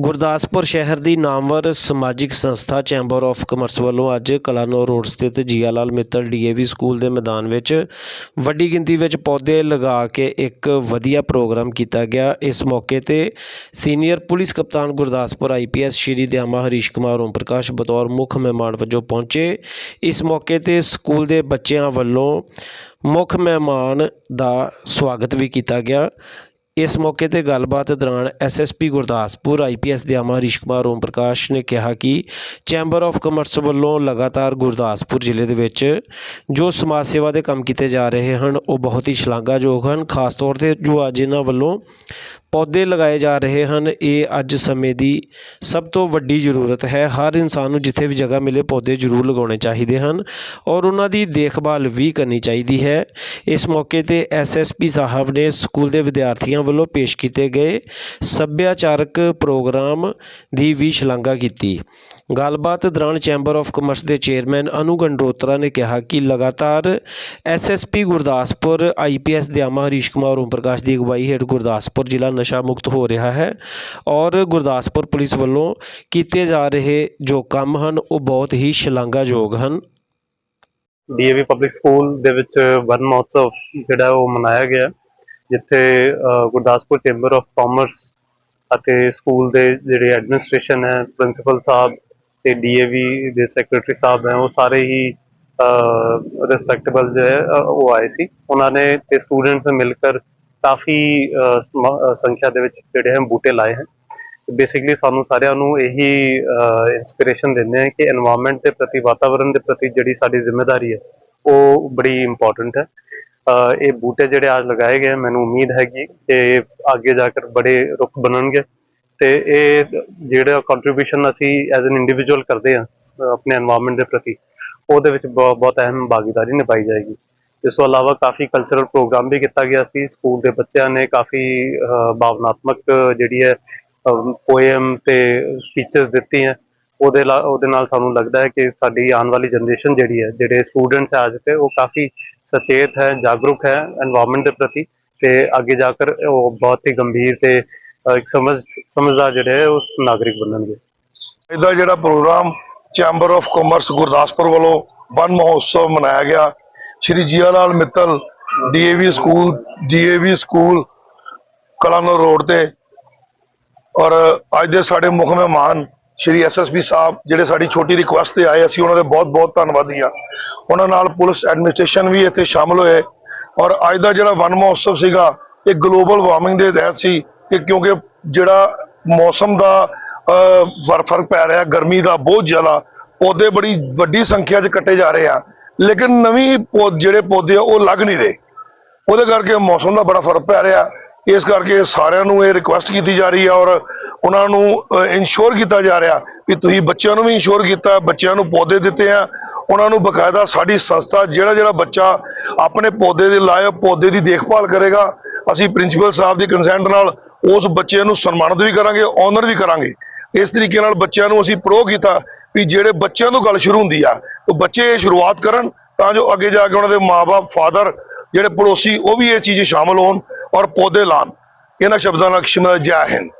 ਗੁਰਦਾਸਪੁਰ ਸ਼ਹਿਰ ਦੀ ਨਾਮਵਰ ਸਮਾਜਿਕ ਸੰਸਥਾ ਚੈਂਬਰ ਆਫ ਕਮਰਸ ਵੱਲੋਂ ਅੱਜ ਕਲਾਨੌਰ ਰੋਡ ਸਥਿਤ ਜੀਆ ਲਾਲ ਮਿੱਤਲ ਡੀਏਵੀ ਸਕੂਲ ਦੇ ਮੈਦਾਨ ਵਿੱਚ ਵੱਡੀ ਗਿਣਤੀ ਵਿੱਚ ਪੌਦੇ ਲਗਾ ਕੇ ਇੱਕ ਵਧੀਆ ਪ੍ਰੋਗਰਾਮ ਕੀਤਾ ਗਿਆ। ਇਸ ਮੌਕੇ ਤੇ ਸੀਨੀਅਰ ਪੁਲਿਸ ਕਪਤਾਨ ਗੁਰਦਾਸਪੁਰ ਆਈਪੀਐਸ ਸ਼੍ਰੀ ਦਿਆਮਾ ਹਰੀਸ਼ ਕੁਮਾਰ, ਓਮ ਪ੍ਰਕਾਸ਼ ਬਤੌਰ ਮੁੱਖ ਮਹਿਮਾਨ ਵਜੋਂ ਪਹੁੰਚੇ। ਇਸ ਮੌਕੇ ਤੇ ਸਕੂਲ ਦੇ ਬੱਚਿਆਂ ਵੱਲੋਂ ਮੁੱਖ ਮਹਿਮਾਨ ਦਾ ਸਵਾਗਤ ਵੀ ਕੀਤਾ ਗਿਆ। ਇਸ ਮੌਕੇ ਤੇ ਗੱਲਬਾਤ ਦੌਰਾਨ ਐਸਐਸਪੀ ਗੁਰਦਾਸਪੁਰ ਆਈਪੀਐਸ ਦਿਆਮਾ ਹਰੀਸ਼ ਕੁਮਾਰ, ਓਮ ਪ੍ਰਕਾਸ਼ ਨੇ ਕਿਹਾ ਕਿ ਚੈਂਬਰ ਆਫ ਕਮਰਸ ਵੱਲੋਂ ਲਗਾਤਾਰ ਗੁਰਦਾਸਪੁਰ ਜ਼ਿਲ੍ਹੇ ਦੇ ਵਿੱਚ ਜੋ ਸਮਾਜ ਸੇਵਾ ਦੇ ਕੰਮ ਕੀਤੇ ਜਾ ਰਹੇ ਹਨ, ਉਹ ਬਹੁਤ ਹੀ ਸ਼ਲਾਘਾਯੋਗ ਹਨ। ਖਾਸ ਤੌਰ ਤੇ ਜੋ ਅੱਜ ਇਹਨਾਂ ਵੱਲੋਂ ਪੌਦੇ ਲਗਾਏ ਜਾ ਰਹੇ ਹਨ। ਇਹ ਅੱਜ ਸਮੇਂ ਦੀ ਸਭ ਤੋਂ ਵੱਡੀ ਜ਼ਰੂਰਤ ਹੈ। ਹਰ ਇਨਸਾਨ ਨੂੰ ਜਿੱਥੇ ਵੀ ਜਗ੍ਹਾ ਮਿਲੇ ਪੌਦੇ ਜ਼ਰੂਰ ਲਗਾਉਣੇ ਚਾਹੀਦੇ ਹਨ ਔਰ ਉਹਨਾਂ ਦੀ ਦੇਖਭਾਲ ਵੀ ਕਰਨੀ ਚਾਹੀਦੀ ਹੈ। ਇਸ ਮੌਕੇ ਤੇ ਐਸਐਸਪੀ ਸਾਹਿਬ ਨੇ ਸਕੂਲ ਦੇ ਵਿਦਿਆਰਥੀਆਂ ਵੱਲੋਂ ਪੇਸ਼ ਕੀਤੇ ਗਏ ਸੱਭਿਆਚਾਰਕ ਪ੍ਰੋਗਰਾਮ ਦੀ ਵੀ ਸ਼ਲਾਘਾ ਕੀਤੀ। ਗੱਲਬਾਤ ਦੌਰਾਨ ਚੈਂਬਰ ਆਫ ਕਮਰਸ ਦੇ ਚੇਅਰਮੈਨ ਅਨੂ ਗੰਡੋਤਰਾ ਨੇ ਕਿਹਾ ਕਿ ਲਗਾਤਾਰ ਐਸਐਸਪੀ ਗੁਰਦਾਸਪੁਰ ਆਈਪੀਐਸ ਦਿਆਮਾ ਹਰੀਸ਼ ਕੁਮਾਰ, ਓਮ ਪ੍ਰਕਾਸ਼ ਦੀ ਅਗਵਾਈ ਹੇਠ ਗੁਰਦਾਸਪੁਰ ਜ਼ਿਲ੍ਹਾ ਨਸ਼ਾ ਮੁਕਤ ਹੋ ਰਿਹਾ ਹੈ ਔਰ ਗੁਰਦਾਸਪੁਰ ਪੁਲਿਸ ਵੱਲੋਂ ਕੀਤੇ ਜਾ ਰਹੇ ਜੋ ਕੰਮ ਹਨ, ਉਹ ਬਹੁਤ ਹੀ ਸ਼ਲਾਘਾਯੋਗ ਹਨ। ਡੀਏਵੀ ਪਬਲਿਕ ਸਕੂਲ ਦੇ ਵਿੱਚ ਵਨ ਮਹੋਤਸਵ ਜਿਹੜਾ ਉਹ ਮਨਾਇਆ ਗਿਆ, ਜਿੱਥੇ ਗੁਰਦਾਸਪੁਰ ਚੈਂਬਰ ਆਫ ਕਾਮਰਸ ਅਤੇ ਸਕੂਲ ਦੇ ਜਿਹੜੇ ਐਡਮਿਨਿਸਟ੍ਰੇਸ਼ਨ ਹੈ, ਪ੍ਰਿੰਸੀਪਲ ਸਾਹਿਬ ਤੇ ਡੀਏਵੀ ਦੇ ਸੈਕਟਰੀ ਸਾਹਿਬ ਹੈ, ਉਹ ਸਾਰੇ ਹੀ ਰਿਸਪੈਕਟੇਬਲ ਜੋ ਹੈ ਉਹ ਆਏ ਸੀ। ਉਹਨਾਂ ਨੇ ਤੇ ਸਟੂਡੈਂਟਸ ਮਿਲ ਕੇ ਕਾਫੀ ਸੰਖਿਆ ਦੇ ਵਿੱਚ ਜਿਹੜੇ ਹਨ ਬੂਟੇ ਲਾਏ ਹਨ। ਬੇਸਿਕਲੀ ਸਾਨੂੰ ਸਾਰਿਆਂ ਨੂੰ ਇਹੀ ਇਨਸਪੀਰੇਸ਼ਨ ਦਿੰਦੇ ਆ ਕਿ এনवायरमेंट ਦੇ ਪ੍ਰਤੀ ਵਾਤਾਵਰਣ ਦੇ ਪ੍ਰਤੀ ਜਿਹੜੀ ਸਾਡੀ ਜ਼ਿੰਮੇਵਾਰੀ ਹੈ, ਉਹ ਬੜੀ ਇੰਪੋਰਟੈਂਟ ਹੈ। ਇਹ ਬੂਟੇ ਜਿਹੜੇ ਅੱਜ ਲਗਾਏ ਗਏ ਮੈਨੂੰ ਉਮੀਦ ਹੈਗੀ ਕਿ ਅੱਗੇ ਜਾ ਕੇ ਬੜੇ ਰੁੱਖ ਬਣਨਗੇ। ਤੇ ਇਹ ਜਿਹੜਾ ਕੰਟਰੀਬਿਊਸ਼ਨ ਅਸੀਂ ਐਜ਼ ਐਨ ਇੰਡੀਵਿਜੂਅਲ ਕਰਦੇ ਆ ਆਪਣੇ এনवायरमेंट ਦੇ ਪ੍ਰਤੀ, ਉਹਦੇ ਵਿੱਚ ਬਹੁਤ ਅਹਿਮ ਭਾਗੀਦਾਰੀ ਨਿਭਾਈ ਜਾਏਗੀ। ਇਸ ਤੋਂ ਇਲਾਵਾ ਕਾਫੀ ਕਲਚਰਲ ਪ੍ਰੋਗਰਾਮ ਵੀ ਕੀਤਾ ਗਿਆ ਸੀ। ਸਕੂਲ ਦੇ ਬੱਚਿਆਂ ਨੇ ਕਾਫੀ ਭਾਵਨਾਤਮਕ ਜਿਹੜੀ ਹੈ ਪੋਇਮ ਤੇ ਸਪੀਚਸ ਦਿੱਤੀਆਂ। ਉਹਦੇ ਉਹਦੇ ਨਾਲ ਸਾਨੂੰ ਲੱਗਦਾ ਹੈ ਕਿ ਸਾਡੀ ਆਉਣ ਵਾਲੀ ਜਨਰੇਸ਼ਨ ਜਿਹੜੀ ਹੈ, ਜਿਹੜੇ ਸਟੂਡੈਂਟਸ ਅੱਜ ਤੇ ਉਹ ਕਾਫੀ ਸਚੇਤ ਹੈ, ਜਾਗਰੂਕ ਹੈ এনवायरमेंट ਦੇ ਪ੍ਰਤੀ ਤੇ ਅੱਗੇ ਜਾ ਕੇ ਉਹ ਬਹੁਤ ਹੀ ਗੰਭੀਰ ਤੇ ਇੱਕ ਸਮਝ, ਸਮਝਦਾਰ ਜਿਹੜੇ ਉਹ ਨਾਗਰਿਕ ਬਣਨਗੇ। ਇਹਦਾ ਜਿਹੜਾ program chamber of commerce Gurdaspur ਵੱਲੋਂ ਵਨ ਮਹੋਤਸਵ ਮਨਾਇਆ ਗਿਆ। Shri Jia Lal Mittal DAV school DAV school Kalanaur road ਤੇ। ਔਰ ਅੱਜ ਦੇ ਸਾਡੇ ਮੁੱਖ ਮਹਿਮਾਨ ਸ਼੍ਰੀ ਐਸਐਸਪੀ ਸਾਹਿਬ ਜਿਹੜੇ ਸਾਡੀ ਛੋਟੀ ਰਿਕੁਐਸਟ ਤੇ ਆਏ ਅਸੀਂ ਉਹਨਾਂ ਦੇ ਬਹੁਤ ਬਹੁਤ ਧੰਨਵਾਦੀ ਹਾਂ। ਉਹਨਾਂ ਨਾਲ ਪੁਲਿਸ ਐਡਮਿਨਿਸਟ੍ਰੇਸ਼ਨ ਵੀ ਇੱਥੇ ਸ਼ਾਮਲ ਹੋਏ। ਔਰ ਅੱਜ ਦਾ ਜਿਹੜਾ ਵਨ ਮਹੋਤਸਵ ਸੀਗਾ ਇਹ ਗਲੋਬਲ ਵਾਰਮਿੰਗ ਦੇ ਤਹਿਤ ਸੀ ਕਿ ਕਿਉਂਕਿ ਜਿਹੜਾ ਮੌਸਮ ਦਾ ਅਹ, ਫਰ- ਫ਼ਰਕ ਪੈ ਰਿਹਾ ਗਰਮੀ ਦਾ ਬਹੁਤ ਜ਼ਿਆਦਾ ਪੌਦੇ ਬੜੀ ਵੱਡੀ ਸੰਖਿਆ 'ਚ ਕੱਟੇ ਜਾ ਰਹੇ ਆ। ਲੇਕਿਨ ਨਵੀਂ ਪੌ- ਜਿਹੜੇ ਪੌਦੇ ਆ, ਉਹ ਲੱਗ ਨਹੀਂ ਰਹੇ। ਉਹਦੇ ਕਰਕੇ ਮੌਸਮ ਦਾ ਬੜਾ ਫ਼ਰਕ ਪੈ ਰਿਹਾ। ਇਸ ਕਰਕੇ ਸਾਰਿਆਂ ਨੂੰ ਇਹ ਰਿਕੁਐਸਟ ਕੀਤੀ ਜਾ ਰਹੀ ਹੈ ਔਰ ਉਹਨਾਂ ਨੂੰ ਇਨਸ਼ੋਰ ਕੀਤਾ ਜਾ ਰਿਹਾ ਵੀ ਤੁਸੀਂ ਬੱਚਿਆਂ ਨੂੰ ਵੀ ਇਨਸ਼ੋਰ ਕੀਤਾ, ਬੱਚਿਆਂ ਨੂੰ ਪੌਦੇ ਦਿੱਤੇ ਆ। ਉਹਨਾਂ ਨੂੰ ਬਕਾਇਦਾ ਸਾਡੀ ਸੰਸਥਾ ਜਿਹੜਾ ਜਿਹੜਾ ਬੱਚਾ ਆਪਣੇ ਪੌਦੇ ਦੇ ਲਾਏ ਪੌਦੇ ਦੀ ਦੇਖਭਾਲ ਕਰੇਗਾ, ਅਸੀਂ ਪ੍ਰਿੰਸੀਪਲ ਸਾਹਿਬ ਦੀ ਕੰਸੈਂਟ ਨਾਲ ਉਸ ਬੱਚੇ ਨੂੰ ਸਨਮਾਨਿਤ ਵੀ ਕਰਾਂਗੇ ਆਨਰ ਵੀ ਕਰਾਂਗੇ। ਇਸ ਤਰੀਕੇ ਨਾਲ ਬੱਚਿਆਂ ਨੂੰ ਅਸੀਂ ਪ੍ਰੋ ਕੀਤਾ ਵੀ ਜਿਹੜੇ ਬੱਚਿਆਂ ਤੋਂ ਗੱਲ ਸ਼ੁਰੂ ਹੁੰਦੀ ਆ, ਉਹ ਬੱਚੇ ਇਹ ਸ਼ੁਰੂਆਤ ਕਰਨ ਤਾਂ ਜੋ ਅੱਗੇ ਜਾ ਕੇ ਉਹਨਾਂ ਦੇ ਮਾਪੇ ਫਾਦਰ ਜਿਹੜੇ ਪੜੋਸੀ ਉਹ ਵੀ ਇਹ ਚੀਜ਼ 'ਚ ਸ਼ਾਮਲ ਹੋਣ ਔਰ ਪੌਦੇ ਲਾਣ। ਇਹਨਾਂ ਸ਼ਬਦਾਂ ਨਾਲ ਸ਼ਿਮਲਾ ਜੈ ਹਿੰਦ।